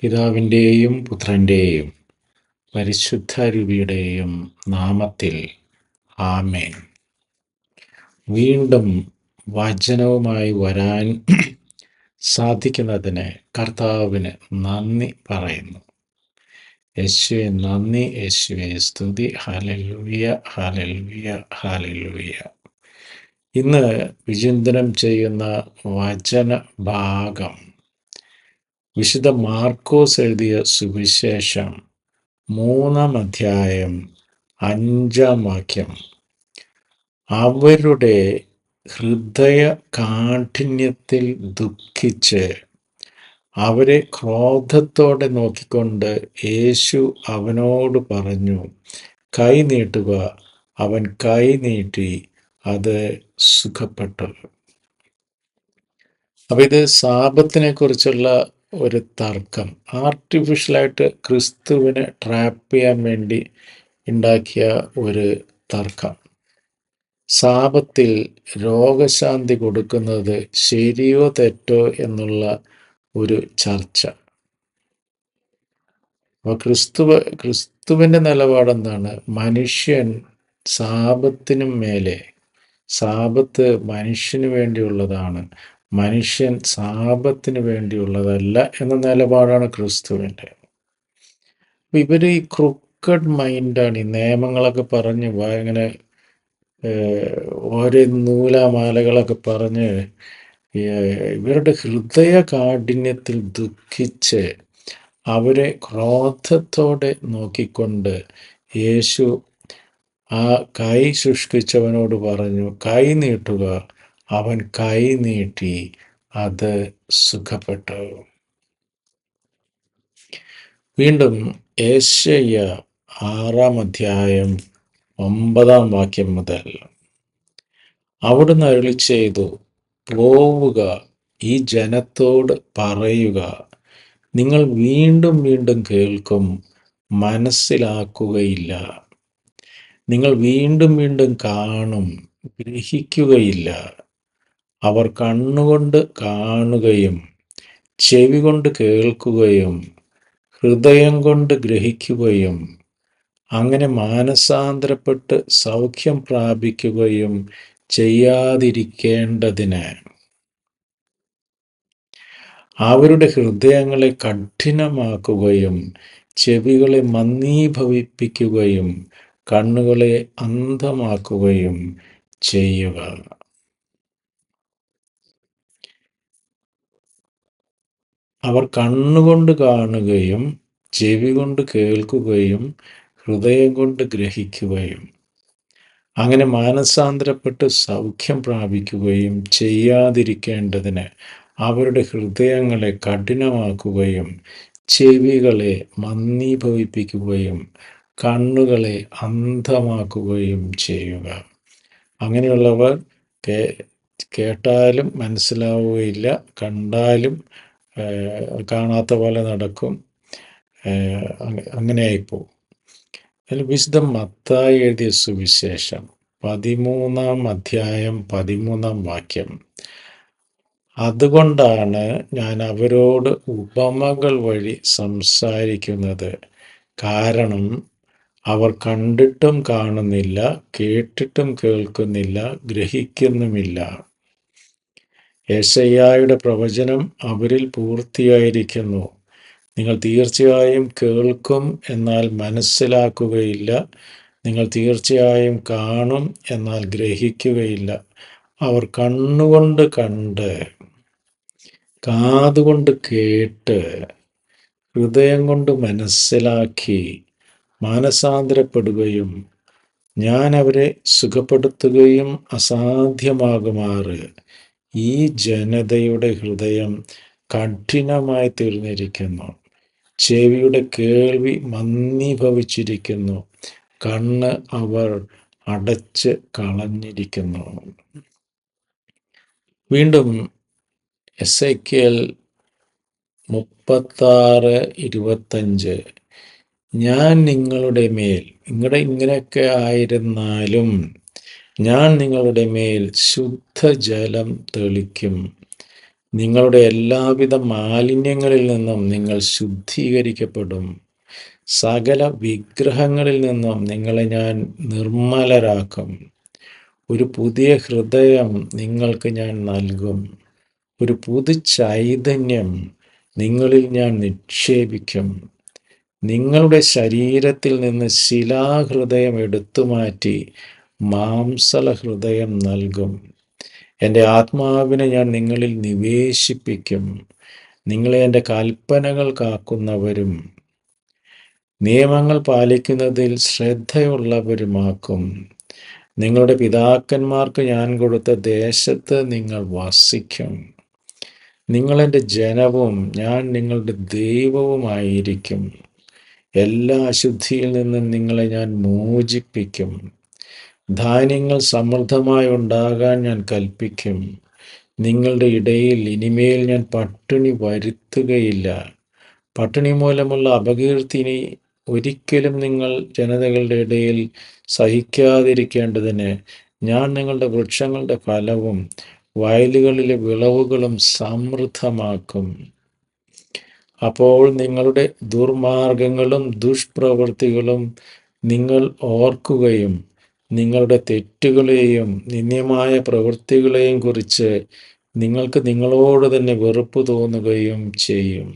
പിതാവിന്റെയും പുത്രന്റെയും പരിശുദ്ധരുവിയുടെയും നാമത്തിൽ ആമേൻ. വീണ്ടും വചനവുമായി വരാൻ സാധിക്കുന്നതിന് കർത്താവിന് നന്ദി പറയുന്നു. യേശുവെ നന്ദി യേശുവെ സ്തുതി. ഹലലുയ ഹലലുയ ഹലലുയ ഇന്ന് വിചിന്തനം ചെയ്യുന്ന വചന ഭാഗം വിശുദ്ധ മാർക്കോസ് എഴുതിയ സുവിശേഷം മൂന്നാം അധ്യായം അഞ്ചാം വാക്യം. അവരുടെ ഹൃദയ കാഠിന്യത്തിൽ ദുഃഖിച്ച് അവരെ ക്രോധത്തോടെ നോക്കിക്കൊണ്ട് യേശു അവനോട് പറഞ്ഞു കൈ നീട്ടുക. അവൻ കൈ നീട്ടി അത് സുഖപ്പെട്ടു. അപ്പൊ ഇത് സാപത്തിനെ കുറിച്ചുള്ള ഒരു തർക്കം. ആർട്ടിഫിഷ്യലായിട്ട് ക്രിസ്തുവിനെ ട്രാപ്പ് ചെയ്യാൻ വേണ്ടി ഉണ്ടാക്കിയ ഒരു തർക്കം. സാപത്തിൽ രോഗശാന്തി കൊടുക്കുന്നത് ശരിയോ തെറ്റോ എന്നുള്ള ഒരു ചർച്ച. അപ്പോൾ ക്രിസ്തുവ ക്രിസ്തുവിന്റെ നിലപാടെന്താണ്? മനുഷ്യൻ സാപത്തിനും മേലെ സാപത്ത് മനുഷ്യന് വേണ്ടിയുള്ളതാണ്. മനുഷ്യൻ സാപത്തിന് വേണ്ടിയുള്ളതല്ല എന്ന നിലപാടാണ് ക്രിസ്തുവിന്റെ. ഇവർ ഈ ക്രൂക്കഡ് മൈൻഡാണ് ഈ നിയമങ്ങളൊക്കെ പറഞ്ഞ് ഇങ്ങനെ ഓരോ നൂലാമാലകളൊക്കെ പറഞ്ഞ് ഇവരുടെ ഹൃദയ കാഠിന്യത്തിൽ ദുഃഖിച്ച് അവരെ ക്രോധത്തോടെ നോക്കിക്കൊണ്ട് യേശു ആ കൈ ശുഷ്കിച്ചവനോട് പറഞ്ഞു കൈ നീട്ടുക അവൻ കൈ നീട്ടി അത് സുഖപ്പെട്ടു. വീണ്ടും ഏഷ്യ ആറാം അധ്യായം ഒമ്പതാം വാക്യം മുതൽ. അവിടുന്ന് അരുളി ചെയ്തു പോവുക ഈ ജനത്തോട് പറയുക. നിങ്ങൾ വീണ്ടും വീണ്ടും കേൾക്കും മനസ്സിലാക്കുകയില്ല. നിങ്ങൾ വീണ്ടും വീണ്ടും കാണും ഗ്രഹിക്കുകയില്ല. അവർ കണ്ണുകൊണ്ട് കാണുകയും ചെവി കൊണ്ട് കേൾക്കുകയും ഹൃദയം കൊണ്ട് ഗ്രഹിക്കുകയും അങ്ങനെ മാനസാന്തരപ്പെട്ട് സൗഖ്യം പ്രാപിക്കുകയും ചെയ്യാതിരിക്കേണ്ടതിന് അവരുടെ ഹൃദയങ്ങളെ കഠിനമാക്കുകയും ചെവികളെ മന്ദീഭവിപ്പിക്കുകയും കണ്ണുകളെ അന്ധമാക്കുകയും ചെയ്യുക. അവർ കണ്ണുകൊണ്ട് കാണുകയും ചെവി കൊണ്ട് കേൾക്കുകയും ഹൃദയം കൊണ്ട് ഗ്രഹിക്കുകയും അങ്ങനെ മാനസാന്തരപ്പെട്ട് സൗഖ്യം പ്രാപിക്കുകയും ചെയ്യാതിരിക്കേണ്ടതിന് അവരുടെ ഹൃദയങ്ങളെ കഠിനമാക്കുകയും ചെവികളെ മന്ദീഭവിപ്പിക്കുകയും കണ്ണുകളെ അന്ധമാക്കുകയും ചെയ്യുക. അങ്ങനെയുള്ളവർ കേട്ടാലും മനസ്സിലാവുകയില്ല കണ്ടാലും കാണാത്ത പോലെ നടക്കും. അങ്ങനെയായിപ്പോവും. അതിൽ വിശുദ്ധ മത്തായി എഴുതിയ സുവിശേഷം പതിമൂന്നാം അധ്യായം പതിമൂന്നാം വാക്യം. അതുകൊണ്ടാണ് ഞാൻ അവരോട് ഉപമകൾ വഴി സംസാരിക്കുന്നത്. കാരണം അവർ കണ്ടിട്ടും കാണുന്നില്ല കേട്ടിട്ടും കേൾക്കുന്നില്ല ഗ്രഹിക്കുന്നുമില്ല. യേശയ്യായുടെ പ്രവചനം അവരിൽ പൂർത്തിയായിരിക്കുന്നു. നിങ്ങൾ തീർച്ചയായും കേൾക്കും എന്നാൽ മനസ്സിലാക്കുകയില്ല. നിങ്ങൾ തീർച്ചയായും കാണും എന്നാൽ ഗ്രഹിക്കുകയില്ല. അവർ കണ്ണുകൊണ്ട് കണ്ട് കാതുകൊണ്ട് കേട്ട് ഹൃദയം കൊണ്ട് മനസ്സിലാക്കി മാനസാന്തരപ്പെടുകയും ഞാൻ അവരെ സുഖപ്പെടുത്തുകയും അസാധ്യമാകുമാറ്. ഈ ജനതയുടെ ഹൃദയം കഠിനമായി തീർന്നിരിക്കുന്നു. ചെവിയുടെ കേൾവി മന്ദീഭവിച്ചിരിക്കുന്നു. കണ്ണ് അവർ അടച്ച് കളഞ്ഞിരിക്കുന്നു. വീണ്ടും എസ് ഐ കെൽ മുപ്പത്താറ് ഇരുപത്തഞ്ച്. ഞാൻ നിങ്ങളുടെ മേൽ നിങ്ങളുടെ ഇങ്ങനെയൊക്കെ ആയിരുന്നാലും ഞാൻ നിങ്ങളുടെ മേൽ ശുദ്ധജലം തെളിക്കും. നിങ്ങളുടെ എല്ലാവിധ മാലിന്യങ്ങളിൽ നിന്നും നിങ്ങൾ ശുദ്ധീകരിക്കപ്പെടും. സകല വിഗ്രഹങ്ങളിൽ നിന്നും നിങ്ങളെ ഞാൻ നിർമ്മലരാക്കും. ഒരു പുതിയ ഹൃദയം നിങ്ങൾക്ക് ഞാൻ നൽകും. ഒരു പുതു ചൈതന്യം നിങ്ങളിൽ ഞാൻ നിക്ഷേപിക്കും. നിങ്ങളുടെ ശരീരത്തിൽ നിന്ന് ശിലാഹൃദയം എടുത്തു മാറ്റി മാംസല ഹൃദയം നൽകും. എന്റെ ആത്മാവിനെ ഞാൻ നിങ്ങളിൽ നിവേശിപ്പിക്കും. നിങ്ങളെ എന്റെ കൽപ്പനകൾ കാക്കുന്നവരും നിയമങ്ങൾ പാലിക്കുന്നതിൽ ശ്രദ്ധയുള്ളവരുമാക്കും. നിങ്ങളുടെ പിതാക്കന്മാർക്ക് ഞാൻ കൊടുത്ത ദേശത്ത് നിങ്ങൾ വസിക്കും. നിങ്ങളെന്റെ ജനവും ഞാൻ നിങ്ങളുടെ ദൈവവുമായിരിക്കും. എല്ലാ അശുദ്ധിയിൽ നിന്നും നിങ്ങളെ ഞാൻ മോചിപ്പിക്കും. ധാന്യങ്ങൾ സമൃദ്ധമായി ഉണ്ടാകാൻ ഞാൻ കൽപ്പിക്കും. നിങ്ങളുടെ ഇടയിൽ ഇനിമേൽ ഞാൻ പട്ടിണി വരുത്തുകയില്ല. പട്ടിണി മൂലമുള്ള അപകീർത്തിനി ഒരിക്കലും നിങ്ങൾ ജനതകളുടെ ഇടയിൽ സഹിക്കാതിരിക്കേണ്ടതിന് ഞാൻ നിങ്ങളുടെ വൃക്ഷങ്ങളുടെ ഫലവും വയലുകളിലെ വിളവുകളും സമൃദ്ധമാക്കും. അപ്പോൾ നിങ്ങളുടെ ദുർമാർഗങ്ങളും ദുഷ്പ്രവൃത്തികളും നിങ്ങൾ ഓർക്കുകയും നിങ്ങളുടെ തെറ്റുകളെയും നിന്ദ്യമായ പ്രവൃത്തികളെയും കുറിച്ച് നിങ്ങൾക്ക് നിങ്ങളോട് തന്നെ വെറുപ്പ് തോന്നുകയും ചെയ്യും.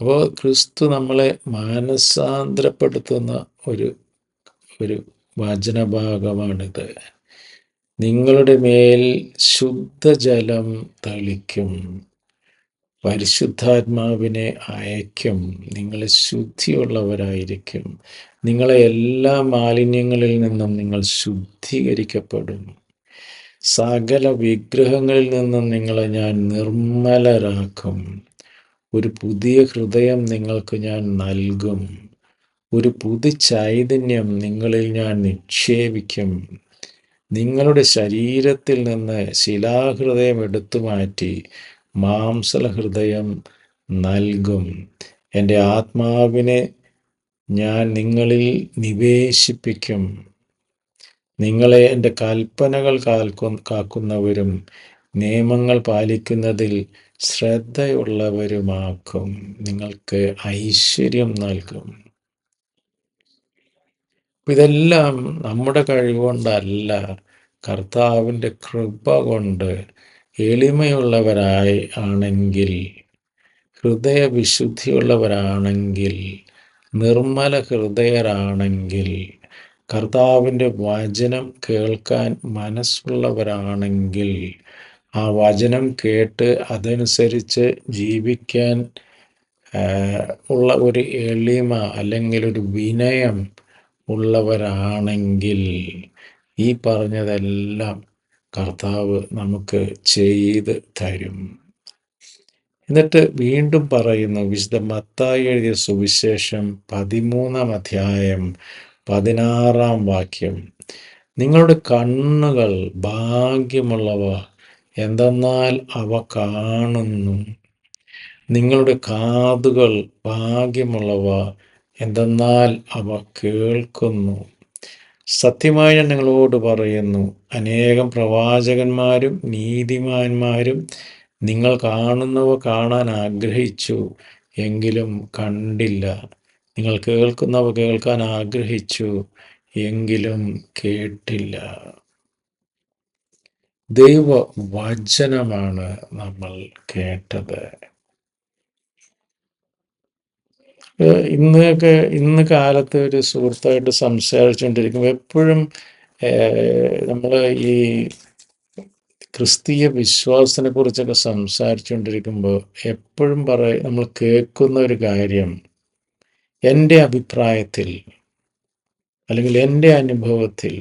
അപ്പോൾ ക്രിസ്തു നമ്മളെ മാനസാന്തരപ്പെടുത്തുന്ന ഒരു ഒരു വചനഭാഗമാണിത്. നിങ്ങളുടെ മേൽ ശുദ്ധജലം തളിക്കും. പരിശുദ്ധാത്മാവിനെ അയക്കും നിങ്ങൾ ശുദ്ധിയുള്ളവരായിരിക്കും. നിങ്ങളെ എല്ലാ മാലിന്യങ്ങളിൽ നിന്നും നിങ്ങൾ ശുദ്ധീകരിക്കപ്പെടും. സകല വിഗ്രഹങ്ങളിൽ നിന്നും നിങ്ങളെ ഞാൻ നിർമ്മലരാക്കും. ഒരു പുതിയ ഹൃദയം നിങ്ങൾക്ക് ഞാൻ നൽകും. ഒരു പുതു ചൈതന്യം നിങ്ങളിൽ ഞാൻ നിക്ഷേപിക്കും. നിങ്ങളുടെ ശരീരത്തിൽ നിന്ന് ശിലാഹൃദയം എടുത്തു മാറ്റി മാംസല ഹൃദയം നൽകും. എന്റെ ആത്മാവിനെ ഞാൻ നിങ്ങളിൽ നിവേശിപ്പിക്കും. നിങ്ങളെ എന്റെ കൽപ്പനകൾ കാൽക്കു കാക്കുന്നവരും നിയമങ്ങൾ പാലിക്കുന്നതിൽ ശ്രദ്ധയുള്ളവരുമാക്കും. നിങ്ങൾക്ക് ഐശ്വര്യം നൽകും. ഇതെല്ലാം നമ്മുടെ കഴിവുകൊണ്ടല്ല കർത്താവിന്റെ കൃപ കൊണ്ട് എളിമയുള്ളവരായി ആണെങ്കിൽ ഹൃദയവിശുദ്ധിയുള്ളവരാണെങ്കിൽ നിർമ്മല ഹൃദയരാണെങ്കിൽ കർത്താവിന്റെ വചനം കേൾക്കാൻ മനസ്സുള്ളവരാണെങ്കിൽ ആ വചനം കേട്ട് അതനുസരിച്ച് ജീവിക്കാൻ ഉള്ള ഒരു എളിമ അല്ലെങ്കിൽ ഒരു വിനയം ഉള്ളവരാണെങ്കിൽ ഈ പറഞ്ഞതെല്ലാം കർത്താവ് നമുക്ക് ചെയ്ത് തരും. എന്നിട്ട് വീണ്ടും പറയുന്നു വിശുദ്ധ മത്തായി എഴുതിയ സുവിശേഷം പതിമൂന്നാം അധ്യായം പതിനാറാം വാക്യം. നിങ്ങളുടെ കണ്ണുകൾ ഭാഗ്യമുള്ളവ എന്തെന്നാൽ അവ കാണുന്നു. നിങ്ങളുടെ കാതുകൾ ഭാഗ്യമുള്ളവ എന്തെന്നാൽ അവ കേൾക്കുന്നു. സത്യമായി ഞാൻ നിങ്ങളോട് പറയുന്നു അനേകം പ്രവാചകന്മാരും നീതിമാന്മാരും നിങ്ങൾ കാണുന്നവ കാണാൻ ആഗ്രഹിച്ചു എങ്കിലും കണ്ടില്ല. നിങ്ങൾ കേൾക്കുന്നവ കേൾക്കാൻ ആഗ്രഹിച്ചു എങ്കിലും കേട്ടില്ല. ദൈവ വചനമാണ് നമ്മൾ കേട്ടത്. ഇന്നൊക്കെ ഇന്ന് കാലത്ത് ഒരു സുഹൃത്തായിട്ട് സംസാരിച്ചുകൊണ്ടിരിക്കുമ്പോൾ എപ്പോഴും നമ്മൾ ഈ ക്രിസ്തീയ വിശ്വാസത്തിനെ കുറിച്ചൊക്കെ സംസാരിച്ചുകൊണ്ടിരിക്കുമ്പോൾ എപ്പോഴും പറ നമ്മൾ കേൾക്കുന്ന ഒരു കാര്യം എന്റെ അഭിപ്രായത്തിൽ അല്ലെങ്കിൽ എന്റെ അനുഭവത്തിൽ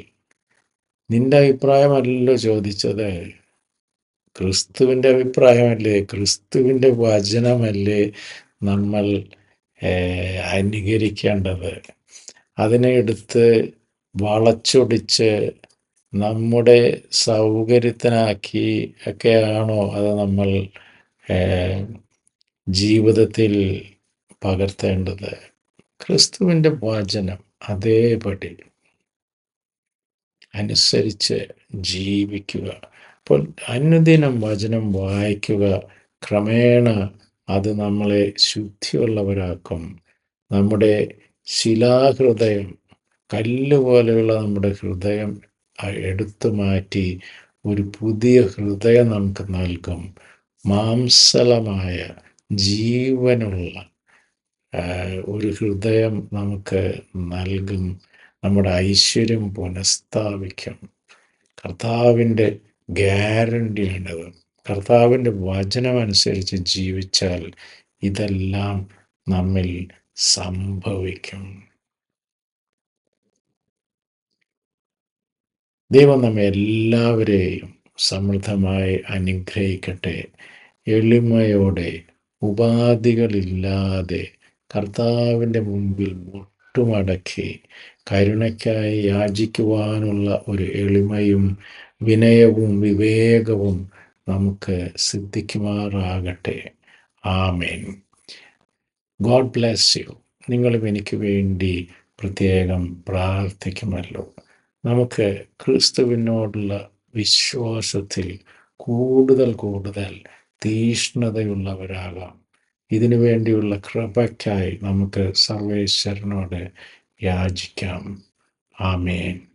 നിന്റെ അഭിപ്രായമല്ലല്ലോ ചോദിച്ചത്. ക്രിസ്തുവിന്റെ അഭിപ്രായമല്ലേ? ക്രിസ്തുവിന്റെ വചനമല്ലേ നമ്മൾ അനുകരിക്കേണ്ടത്. അതിനെ എടുത്ത് വളച്ചൊടിച്ച് നമ്മുടെ സൗകര്യത്തിനാക്കി ഒക്കെയാണോ അത് നമ്മൾ ജീവിതത്തിൽ പകർത്തേണ്ടത്? ക്രിസ്തുവിന്റെ വചനം അതേപടി. അനുസരിച്ച് ജീവിക്കുക. അപ്പോൾ അനുദിനം വചനം വായിക്കുക. ക്രമേണ അത് നമ്മളെ ശുദ്ധിയുള്ളവരാക്കും. നമ്മുടെ ശിലാഹൃദയം കല്ല് പോലെയുള്ള നമ്മുടെ ഹൃദയം എടുത്തു മാറ്റി ഒരു പുതിയ ഹൃദയം നമുക്ക് നൽകും. മാംസലമായ ജീവനുള്ള ഒരു ഹൃദയം നമുക്ക് നൽകും. നമ്മുടെ ഐശ്വര്യം പുനഃസ്ഥാപിക്കും. കർത്താവിന്റെ ഗ്യാരണ്ടിയാണിത് കർത്താവിന്റെ വചനമനുസരിച്ച് ജീവിച്ചാൽ ഇതെല്ലാം നമ്മിൽ സംഭവിക്കും. ദൈവം നമ്മെ എല്ലാവരെയും സമൃദ്ധമായി അനുഗ്രഹിക്കട്ടെ. എളിമയോടെ ഉപാധികളില്ലാതെ കർത്താവിന്റെ മുമ്പിൽ മുട്ടുമടക്കി കരുണയ്ക്കായി യാചിക്കുവാനുള്ള ഒരു എളിമയും വിനയവും വിവേകവും നമുക്ക് സിദ്ധിക്കുമാറാകട്ടെ. ആമേൻ. God bless you. നിങ്ങളും എനിക്ക് വേണ്ടി പ്രത്യേകം പ്രാർത്ഥിക്കുമല്ലോ. നമുക്ക് ക്രിസ്തുവിനോടുള്ള വിശ്വാസത്തിൽ കൂടുതൽ കൂടുതൽ തീഷ്ണതയുള്ളവരാകാം. ഇതിനു വേണ്ടിയുള്ള കൃപയ്ക്കായി നമുക്ക് സർവേശ്വരനോട് യാചിക്കാം. ആമേൻ.